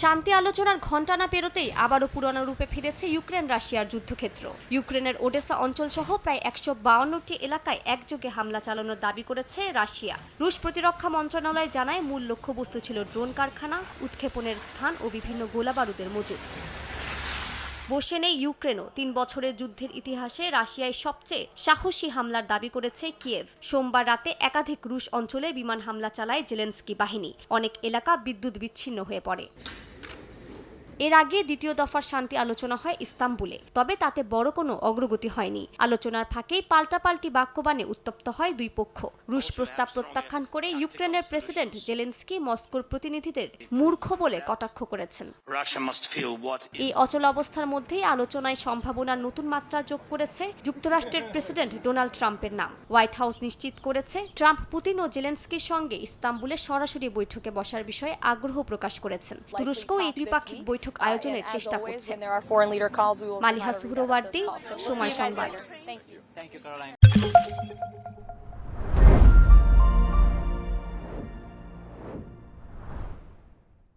শান্তি আলোচনার ঘণ্টা না পেরোতেই আবারও পুরনো রূপে ফিরেছে ইউক্রেন রাশিয়ার যুদ্ধক্ষেত্র। ইউক্রেনের ওডেসা অঞ্চল সহ প্রায় একশো বাউন্নটি এলাকায় একযোগে হামলা চালানোর দাবি করেছে রাশিয়া। রুশ প্রতিরক্ষা মন্ত্রণালয় জানায়, মূল লক্ষ্যবস্তু ছিল ড্রোন কারখানা, উৎক্ষেপণের স্থান ও বিভিন্ন গোলাবারুদের মজুদ। বসে নেই ইউক্রেনও। তিন বছরের যুদ্ধের ইতিহাসে রাশিয়ায় সবচেয়ে সাহসী হামলার দাবি করেছে কিয়েভ। সোমবার রাতে একাধিক রুশ অঞ্চলে বিমান হামলা চালায় জেলেন্সকি বাহিনী। অনেক এলাকা বিদ্যুৎ বিচ্ছিন্ন হয়ে পড়ে। এর আগে দ্বিতীয় দফার শান্তি আলোচনা হয় ইস্তাম্বুলে তবে তাতে বড় কোনো অগ্রগতি হয়নি। আলোচনার ফাঁকেই পাল্টাপাল্টি বাক্যবাণে উত্তপ্ত হয় দুই পক্ষ। রুশ প্রস্তাব প্রত্যাখ্যান করে ইউক্রেনের প্রেসিডেন্ট জেলেন্সকি মস্কোর প্রতিনিধিদের মূর্খ বলে কটাক্ষ করেছেন। এই অচল অবস্থার মধ্যেই আলোচনায় সম্ভাবনার নতুন মাত্রা যোগ করেছে যুক্তরাষ্ট্রের প্রেসিডেন্ট ডোনাল্ড ট্রাম্পের নাম। হোয়াইট হাউস নিশ্চিত করেছে ট্রাম্প পুতিন ও জেলেন্সকির সঙ্গে ইস্তাম্বুলে সরাসরি বৈঠকে বসার বিষয়ে আগ্রহ প্রকাশ করেছেন। তুরস্কও এই ত্রিপাক্ষিক বৈঠক আয়োজনের চেষ্টা করছে। মালিহা মালিহা সুহরওয়ার্দী, সময় সংবাদ।